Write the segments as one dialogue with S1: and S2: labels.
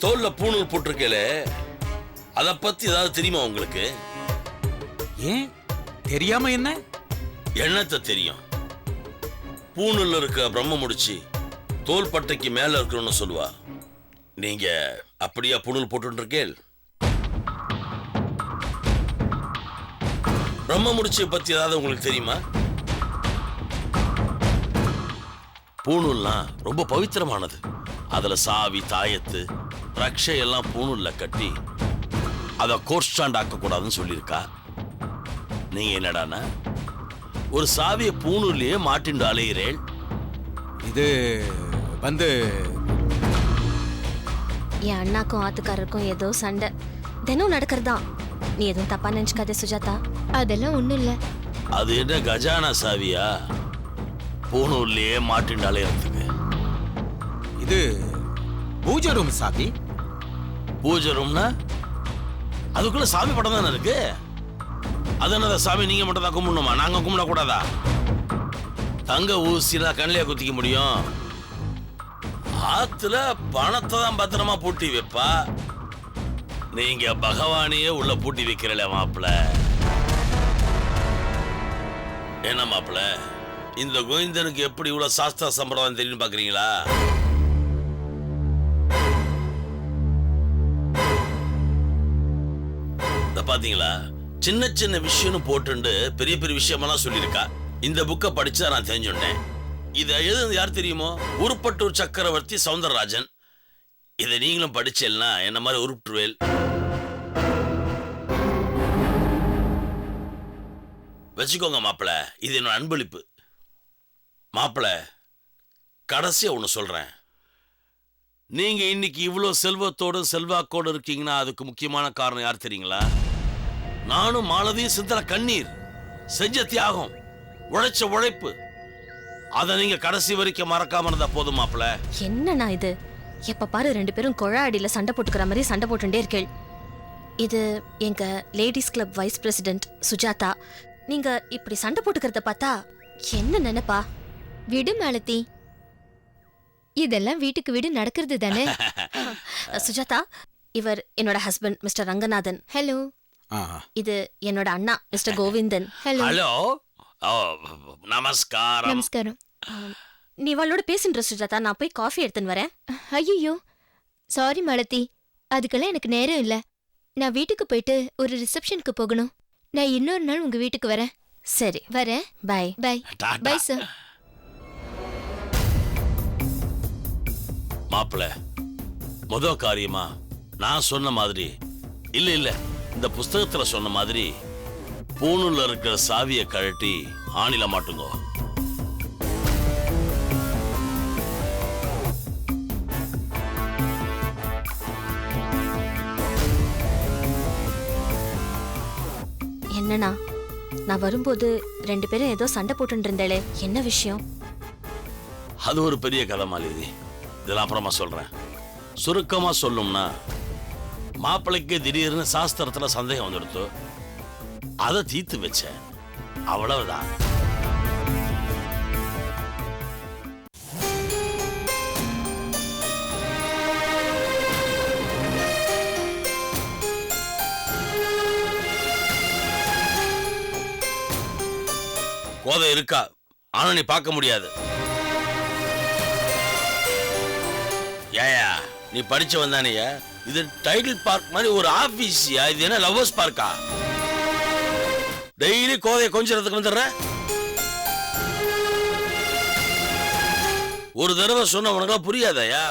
S1: தோல்ல பூணூல் போட்டிருக்கேல அத பத்தி ஏதாவது தெரியுமா உங்களுக்கு?
S2: ஏன்? தெரியாம என்ன?
S1: என்னத்த தெரியும். பூணூல்ல இருக்க பிரம்ம முடிச்சு தோல் பட்டைக்கு மேல இருக்கணும்னு சொல்லுவா நீங்க அப்படியா பூணூல் போட்டு இருக்கேள் பிரம்ம முடிச்சை பத்தி ஏதாவது உங்களுக்கு தெரியுமா? பூணூல்லாம் ரொம்ப பவித்திரமானது. அதுல சாவி தாயத்து ரக்ஷை எல்லாம் பூணூல்ல கட்டி அதை கோர்ட் ஸ்டாண்ட் ஆக்க கூடாதுன்னு சொல்லியிருக்கா? நீங்க என்னடான்னா ஒரு சாவியை பூணூர்லயே மாட்டிண்டு அலைகிறேள்
S2: இது வந்து
S3: என் அண்ணாக்கும் ஆத்துக்காரருக்கும் ஏதோ சண்டை. தினம் நடக்கிறதா? நீ எதுவும் தப்பா நினைச்சுக்காதே சுஜாதா.
S4: அதெல்லாம் ஒண்ணும் இல்ல.
S1: அது என்ன கஜானா சாவியா? பூணூர்லயே மாட்டிண்டு அலையறதுக்கு.
S2: இது பூஜை ரூம் சாவி.
S1: பூஜை ரூம்னா அதுக்குள்ள சாமி படம் தானே இருக்கு? அது என்னதா சாமி நீங்க மட்டும் தான் கும்பிடணுமா? நாங்க கும்பிட கூடாதா? தங்க ஊசினா கண்ணிலே குத்திக்க முடியும். ஆத்துல பணத்தை தான் பத்திரமா பூட்டி வைப்பா. நீங்க பகவானையே உள்ள பூட்டி வைக்கிறல மாப்பிள்ள. என்ன மாப்பிள இந்த கோவிந்தனுக்கு எப்படி இவ்வளவு சாஸ்திர சம்பிரதாயம் தெரியும் பாக்குறீங்களா? பாத்தீங்களா? சின்ன சின்ன விஷயம்னு போட்டுண்டு பெரிய பெரிய விஷயமெல்லாம் சொல்லியிருக்கா. இந்த புக்கை படிச்சா நான் தெரிஞ்சுட்டேன். இதை எழுதுனது யார் தெரியுமோ? உருப்பட்டூர் சக்கரவர்த்தி சவுந்தரராஜன். இதை நீங்களும் படிச்சேன்னா என்ன மாதிரி உருப்பிட்டுருவேல் வச்சுக்கோங்க மாப்பிள இது என்னோட அன்பளிப்பு. மாப்பிள கடைசியா ஒன்று சொல்றேன். நீங்க இன்னைக்கு இவ்வளோ செல்வத்தோடு செல்வாக்கோடு இருக்கீங்கன்னா அதுக்கு முக்கியமான காரணம் யார் தெரியுங்களா? நானும் மாலதியும் சிந்தன கண்ணீர் செஞ்ச தியாகம் உழைச்ச உழைப்பு. அதை நீங்க கடைசி வரைக்கும் மறக்காம இருந்தா போதும் மாப்பிள
S3: என்னண்ணா இது? எப்ப பாரு ரெண்டு பேரும் குழா அடியில சண்டை போட்டுக்கிற மாதிரி சண்டை போட்டுட்டே இருக்கேள். இது எங்க ladies club vice president Sujatha. நீங்க இப்படி சண்டை போட்டுக்கிறத பார்த்தா என்ன நினைப்பா?
S4: விடு மாலதி. இதெல்லாம் வீட்டுக்கு வீடு நடக்கிறது தானே?
S3: சுஜாதா இவர் என்னோட ஹஸ்பண்ட் மிஸ்டர் ரங்கநாதன்.
S4: ஹலோ
S3: இது என்னோட அண்ணா மிஸ்டர் கோவிந்தன்.
S4: Hello
S1: hello. ஓ, நமஸ்காரம்.
S4: நமஸ்காரம்.
S3: நீ இவளோட பேசுன்ற சுஜாதா. நான் போய் காஃபி எடுத்துன்னு வரேன்.
S4: ஐயோ சாரி மாலதி அதுக்கெல்லாம் எனக்கு நேரம் இல்ல. நான் வீட்டுக்கு போயிட்டு ஒரு ரிசப்ஷனுக்கு போகணும். நான் இன்னொரு நாள் உங்க வீட்டுக்கு வரேன்.
S3: சரி.
S4: வரேன்.
S3: Bye
S4: bye
S1: tata.
S4: Bye sir
S1: மாப்பிள முத காரியமா நான் சொன்ன மாதிரி? இல்ல இல்ல. இந்த புஸ்தகத்துல சொன்ன மாதிரி பூணுல இருக்கிற சாவியை கழட்டி ஆணில மாட்டுங்கோ.
S3: என்னண்ணா? நான் வரும்போது ரெண்டு பேரும் ஏதோ சண்டை போட்டுட்டு இருந்தேளே என்ன விஷயம்?
S1: அது ஒரு பெரிய கதை மாலிதி. இதெல்லாம் அப்புறமா சொல்றேன். சுருக்கமா சொல்லணும்னா மாப்பிள்ளைக்கு திடீர்னு சாஸ்திரத்துல சந்தேகம் வந்துடுத்து அதை தீர்த்து வச்சேன். அவ்வளவுதான். கோதை இருக்கா? ஆனா நீ பார்க்க முடியாது. ஏயா நீ படிச்ச வந்தானியா? இது டைட்டில் பார்க் மாதிரி ஒரு ஆபீஸ்யா இது என்ன லவ்வர்ஸ் பார்க்கா டெய்லி கோதையை கொஞ்சத்துக்கு வந்துடுற? ஒரு தடவை சொன்ன உனக்கெல்லாம் புரியாதயா?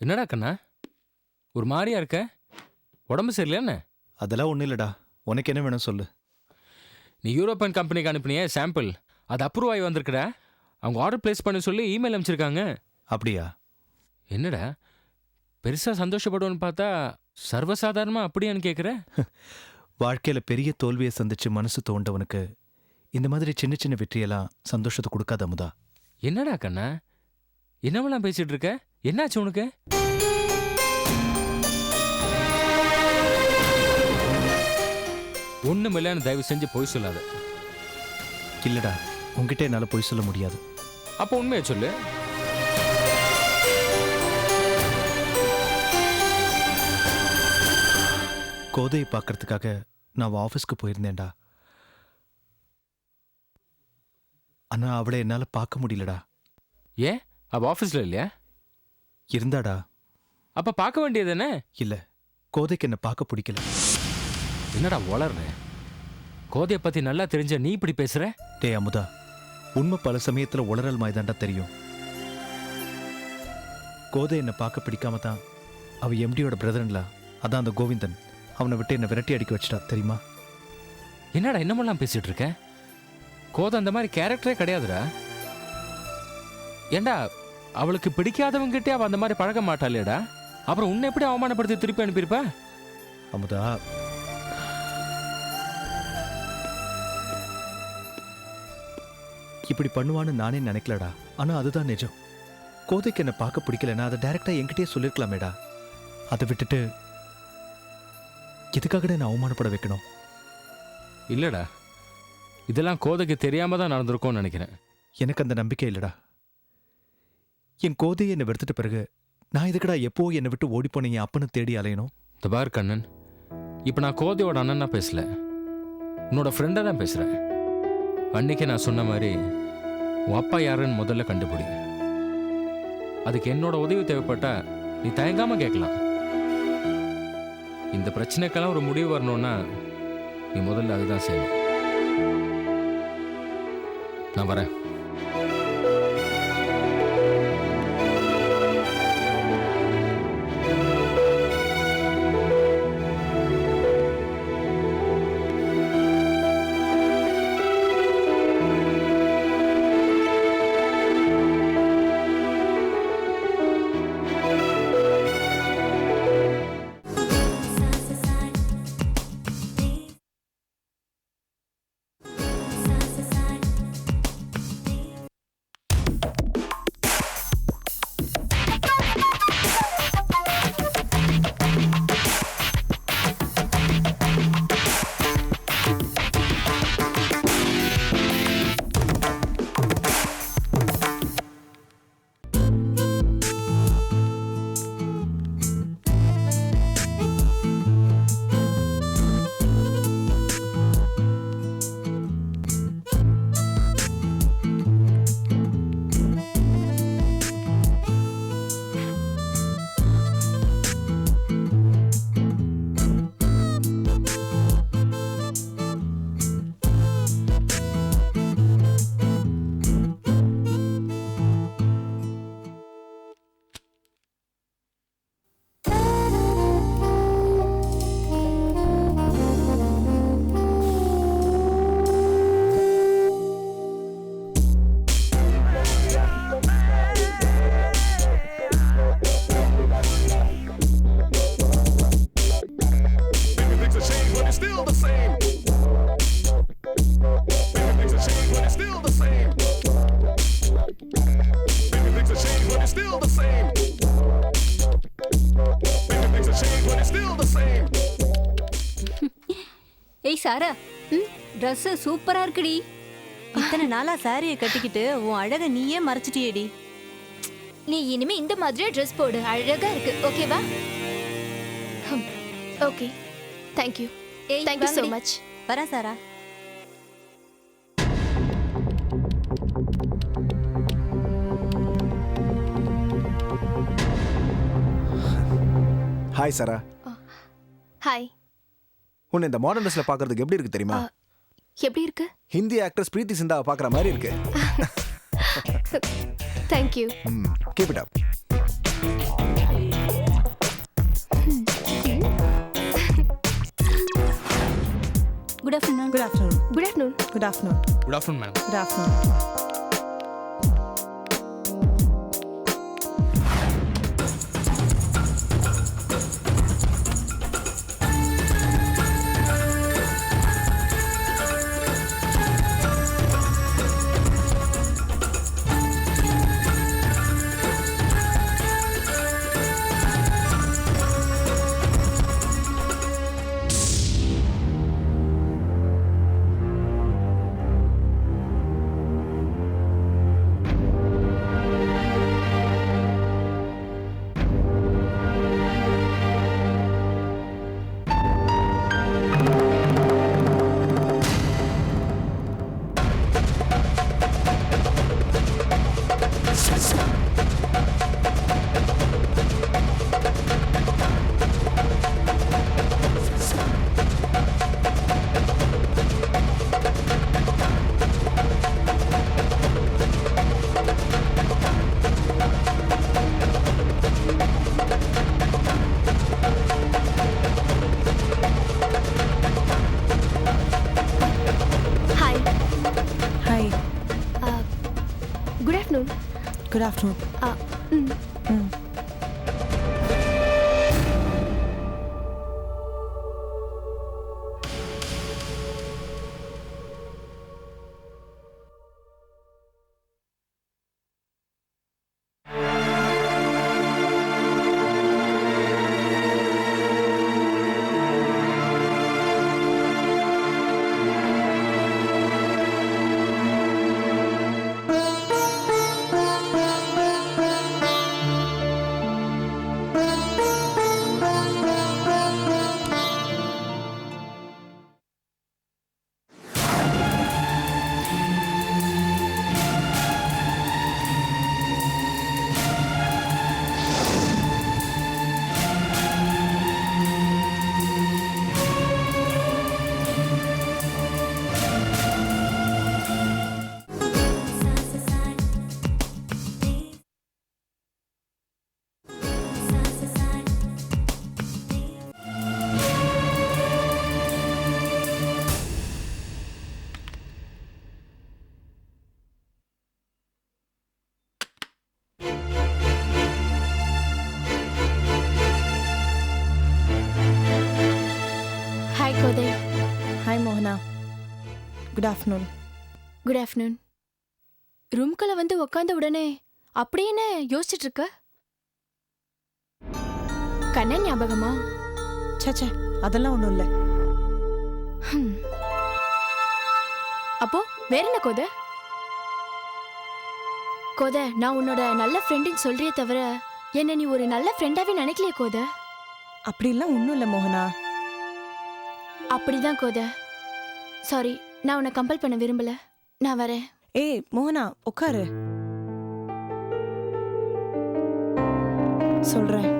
S5: என்னடா கண்ணா? ஒரு மாதிரியா இருக்க? உடம்பு சரியில்லை என்ன?
S6: அதெல்லாம் ஒன்றும் இல்லைடா. உனக்கு என்ன வேணும் சொல்லு.
S5: நீ யூரோப்பியன் கம்பெனிக்கு அனுப்பினியே சாம்பிள் அது அப்ரூவ் ஆகி வந்திருக்குடா. அவங்க ஆர்டர் பிளேஸ் பண்ண சொல்லி இமெயில் அனுப்பிச்சிருக்காங்க.
S6: அப்படியா?
S5: என்னடா? பெருசாக சந்தோஷப்படுவோன்னு பார்த்தா சர்வசாதாரணமாக அப்படியான்னு கேட்குற
S6: வாழ்க்கையில் பெரிய தோல்வியை சந்திச்சு மனசு தோண்டவனுக்கு இந்த மாதிரி சின்ன சின்ன வெற்றியெல்லாம் சந்தோஷத்தை கொடுக்காத அமுதா.
S5: என்னடா கண்ணா? என்னவெல்லாம் பேசிட்டு இருக்க? என்னாச்சு உனக்கு? ஒண்ணுமில்லைன்னு தயவு செஞ்சு பொய் சொல்லாத.
S6: இல்லடா உங்ககிட்ட என்னால பொய் சொல்ல முடியாது.
S5: அப்போ உண்மையை சொல்லு.
S6: கோதையை பார்க்கறதுக்காக நான் ஆஃபீஸ்க்கு போயிருந்தேன்டா. ஆனா அவளை என்னால பார்க்க முடியலடா.
S5: ஏன்? அவ ஆஃபீஸில் இல்லையா?
S6: இருந்தாடா.
S5: அப்ப பார்க்க வேண்டியது என்ன?
S6: இல்ல கோதைக்கு என்ன பார்க்க பிடிக்கல.
S5: என்னடா வளர்ற கோதையை பத்தி நல்லா தெரிஞ்ச நீ இப்படி பேசுற?
S6: டேய் அமுதா உண்மை பல சமயத்துல உளறல் மாய்தாண்டா தெரியும். கோதை என்னை பார்க்க பிடிக்காம தான் அவ எம்டியோட பிரதர்ன்ல அதான் அந்த கோவிந்தன் அவனை விட்டு என்னை விரட்டி அடிக்க வச்சிட்டா தெரியுமா?
S5: என்னடா என்னமெல்லாம் பேசிட்டு இருக்க கோதை அந்த மாதிரி கேரக்டரே கிடையாதுடா. ஏண்டா அவளுக்கு பிடிக்காதவங்கிட்டே அவ அந்த மாதிரி பழக மாட்டாளேடா? அப்புறம் உன்னை எப்படி அவமானப்படுத்தி திருப்பி அனுப்பியிருப்ப?
S6: அமுதா இப்படி பண்ணுவான்னு நானே நினைக்கலடா. ஆனா அதுதான் நிஜம். கோதைக்கு என்ன பார்க்க பிடிக்கலன்னா அதை டைரக்டா என்கிட்டயே சொல்லிருக்கலாமேடா. அதை விட்டுட்டு எதுக்காகடா நான் அவமானப்பட வைக்கணும்?
S5: இல்லடா. இதெல்லாம் கோதைக்கு தெரியாம தான் நடந்திருக்கும்னு நினைக்கிறேன்.
S6: எனக்கு அந்த நம்பிக்கை இல்லடா. என் கோதையை என்னை வெறுத்துட்ட பிறகு நான் இதுக்கடா எப்போ என்னை விட்டு ஓடிப்போன என் அப்பனை தேடி அலையணும்?
S5: தபார் கண்ணன். இப்போ நான் கோதையோட அண்ணனா பேசல. உன்னோட ஃப்ரெண்டாக தான் பேசுகிறேன் அன்னைக்கு நான் சொன்ன மாதிரி உன் அப்பா யாருன்னு முதல்ல கண்டுபிடி. அதுக்கு என்னோட உதவி தேவைப்பட்டா நீ தயங்காமல் கேட்கலாம். இந்த பிரச்சனைக்கெல்லாம் ஒரு முடிவு வரணும்னா நீ முதல்ல அதுதான் செய்யணும். நான் வரேன்.
S7: சாரா? ட்ரெஸ் சூப்பரா இருக்குடி.
S8: இத்தனை நாளா சாரியை கட்டிக்கிட்டு உன் அழக நீயே மறைச்சிட்டியேடி.
S4: நீ இனிமே இந்த மாதிரியே ட்ரெஸ் போடு. அழகா இருக்கு. ஓகேவா ஓகே தேங்க்யூ
S8: ஏய்,
S4: தேங்க்யூ ஸோ
S8: வாங்கடி.
S4: மச்
S8: வரேன் சாரா.
S9: ஹாய் சாரா
S4: ஹாய்
S9: உன்னை இந்த மாடர்ன் ட்ரெஸ்ல பார்க்கறதுக்கு எப்படி இருக்கு தெரியுமா?
S4: எப்படி இருக்கு?
S9: ஹிந்தி ஆக்ட்ரஸ் பிரீத்தி சிந்தாவை பார்க்குற மாதிரி இருக்கு.
S4: Thank you
S9: keep it up
S7: good afternoon
S8: good afternoon
S4: good afternoon
S8: good afternoon
S5: good afternoon ma'am
S8: good afternoon good afternoon good afternoon
S4: good afternoon ரூம்குள்ள வந்து உக்காந்த உடனே அப்படி என்ன யோசிச்சுட்டு இருக்க? கண்ணன் ஞாபகமா?
S8: சச்சே அதெல்லாம் ஒன்றும் இல்லை.
S4: அப்போ வேற என்ன கோத? கோத நான் உன்னோட நல்ல ஃப்ரெண்டுன்னு சொல்றியே தவிர என்ன நீ ஒரு நல்ல ஃப்ரெண்டாவே நினைக்கலையே கோத?
S8: அப்படிலாம் ஒன்றும் இல்லை மோகனா.
S4: அப்படிதான் கோத. சாரி நான் உன்னை கம்பல் பண்ண விரும்பல. நான் வரேன்.
S8: ஏய் மோகனா உட்காரு. சொல்றேன்.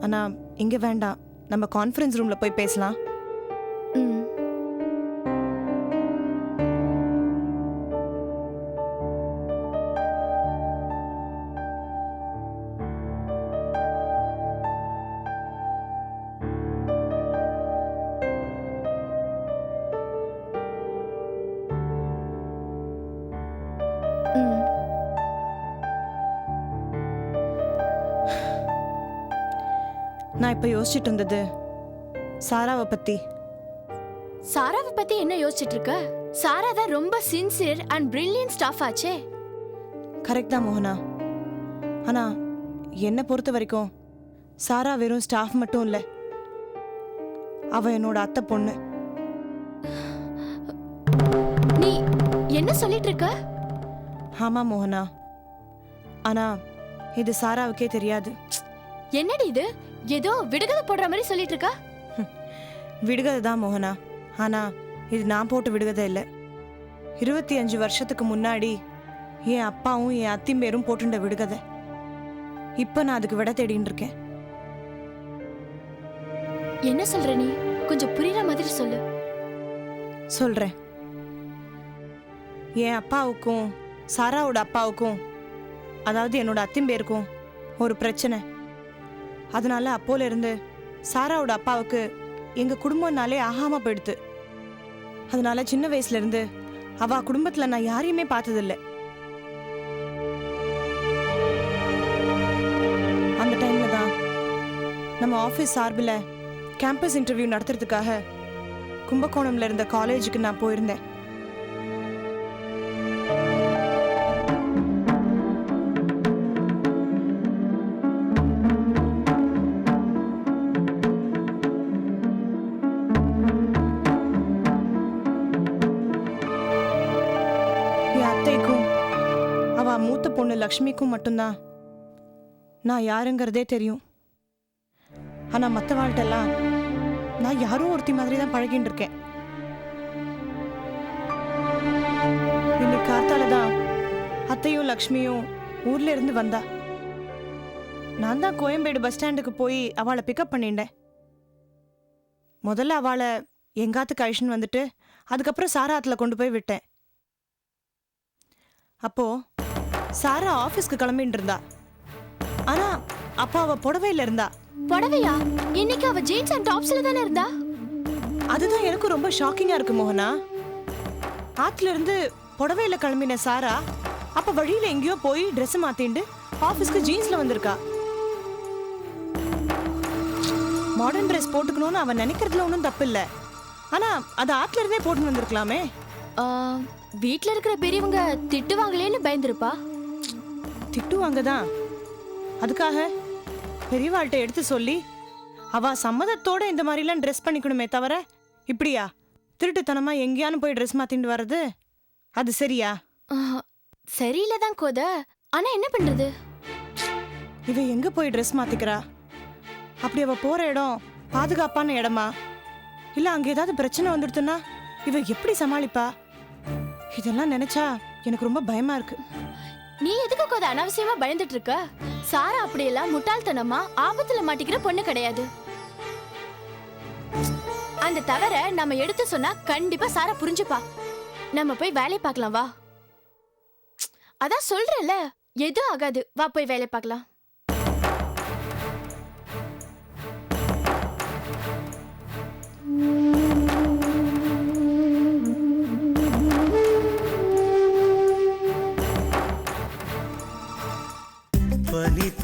S8: ஆனா இங்க வேண்டாம். நம்ம கான்ஃபரன்ஸ் ரூம்ல போய் பேசலாம்.
S4: ம்.
S8: யோசிச்சுட்டு இருந்தது சாராவை பத்தி.
S4: சாராவை பத்தி என்ன யோசிச்சுட்டு இருக்க சாரா தான் ரொம்ப சின்சியர் அண்ட் பிரில்லியன்ட் ஸ்டாஃப் ஆச்சே.
S8: கரெக்ட் தான் மோகனா. ஆனா என்னை பொறுத்த வரைக்கும் சாரா வெறும் ஸ்டாஃப் மட்டும் இல்லை. அவ என்னோட அத்தை பொண்ணு.
S4: நீ என்ன சொல்லிட்டு இருக்க
S8: ஆமா மோகனா. ஆனா இது சாராவுக்கே தெரியாது.
S4: என்னடி இது? ஏதோ விடுகதை போடுற மாதிரி சொல்லிட்டு இருக்க?
S8: விடுகதை தான் மோகனா. ஆனா இது நான் போட்டு விடுகதை இல்லை. இருபத்தி அஞ்சு வருஷத்துக்கு முன்னாடி என் அப்பாவும் என் அத்தியும் பேரும் போட்டுண்ட விடுகதை. இப்போ நான் அதுக்கு விட தேடின்னு இருக்கேன்.
S4: என்ன சொல்ற நீ? கொஞ்சம் புரியுற மாதிரி சொல்லு.
S8: சொல்றேன். என் அப்பாவுக்கும் சாராவோட அப்பாவுக்கும் அதாவது என்னோட அத்தியும் பேருக்கும் ஒரு பிரச்சனை. அதனால அப்போல இருந்து சாராவோட அப்பாவுக்கு எங்க குடும்பம்னாலே ஆகாம போயிடுது. அதனால சின்ன வயசுல இருந்து அவ குடும்பத்துல நான் யாரையுமே பார்த்ததில்ல. அந்த டைம்ல தான் நம்ம ஆஃபீஸ் சார்பில் கேம்பஸ் இன்டர்வியூ நடத்துறதுக்காக கும்பகோணம்ல இருந்த காலேஜுக்கு நான் போயிருந்தேன். லக்ஷ்மிக்கும் மட்டும்தான். நான் யாருங்கிறதே தெரியும். ஆனா மற்றவாழ்கிட்டெல்லாம் நான் யாரும் ஒருத்தி மாதிரி தான் பழகின்னு இருக்கேன் இன்னைக்கு காத்தால தான் அத்தையும் லக்ஷ்மியும் ஊர்ல இருந்து வந்தா. நான் தான் கோயம்பேடு பஸ் ஸ்டாண்டுக்கு போய் அவளை பிக்கப் பண்ணிட்டேன். முதல்ல அவளை எங்காத்துக்கு அழிச்சுன்னு வந்துட்டு அதுக்கப்புறம் சாராத்துல கொண்டு போய் விட்டேன். அப்போ சாரா ஆபீஸ்க்கு கிளம்பிட்டு இருந்தா ஆனா அப்போ அவ புடவையில இருந்தா.
S4: புடவையா? இன்னைக்கு அவ ஜீன்ஸ் அண்ட் டாப்ஸ்ல தானே இருந்தா?
S8: அதுதான் எனக்கும் ரொம்ப ஷாக்கிங்கா இருக்கு மோகனா. ஆத்துல இருந்து புடவையில கிளம்பின சாரா அப்ப வழியில எங்கேயோ போய் ட்ரெஸ் மாத்திண்டு ஆபீஸ்க்கு ஜீன்ஸ்ல வந்திருக்கா. மாடர்ன் ட்ரெஸ் போட்டுக்கணும்னு அவன் நினைக்கிறதுல ஒன்றும் தப்பு இல்ல ஆனா அது ஆத்துல இருந்தே போட்டு வந்திருக்கலாமே.
S4: வீட்ல இருக்கிற பெரியவங்க திட்டுவாங்களேன்னு பயந்துருப்பா.
S8: திட்டுவாங்க தான் அதுக்காக பெரியவாள்கிட்ட எடுத்து சொல்லி அவ சம்மதத்தோட இந்த மாதிரிலாம் ட்ரெஸ் பண்ணிக்கணுமே தவிர இப்படியா? திருட்டுத்தனமா எங்கேயானு போய் ட்ரெஸ் மாத்திட்டு வர்றது? அது சரியா?
S4: சரியில்ல தான் கோத. ஆனா என்ன பண்றது?
S8: இவ எங்க போய் ட்ரெஸ் மாத்திக்கிறா? அப்படி அவ போற இடம் பாதுகாப்பான இடமா? இல்ல அங்க ஏதாவது பிரச்சனை வந்துடுதுன்னா இவ எப்படி சமாளிப்பா? இதெல்லாம் நினைச்சா எனக்கு ரொம்ப பயமா இருக்கு.
S4: நீ எதுக்கு கோத அனாவசியமா பயந்துட்டு இருக்க சாரா அப்படியெல்லாம் முட்டாள்தனமா ஆபத்துல மாட்டிக்கிற பொண்ணு கிடையாது. அந்த தவற நம்ம எடுத்து சொன்னா கண்டிப்பா சாரா புரிஞ்சுப்பா. நம்ம போய் வேலையை பார்க்கலாம் வா. அதான் சொல்றல எதுவும் ஆகாது. வா போய் வேலை பார்க்கலாம்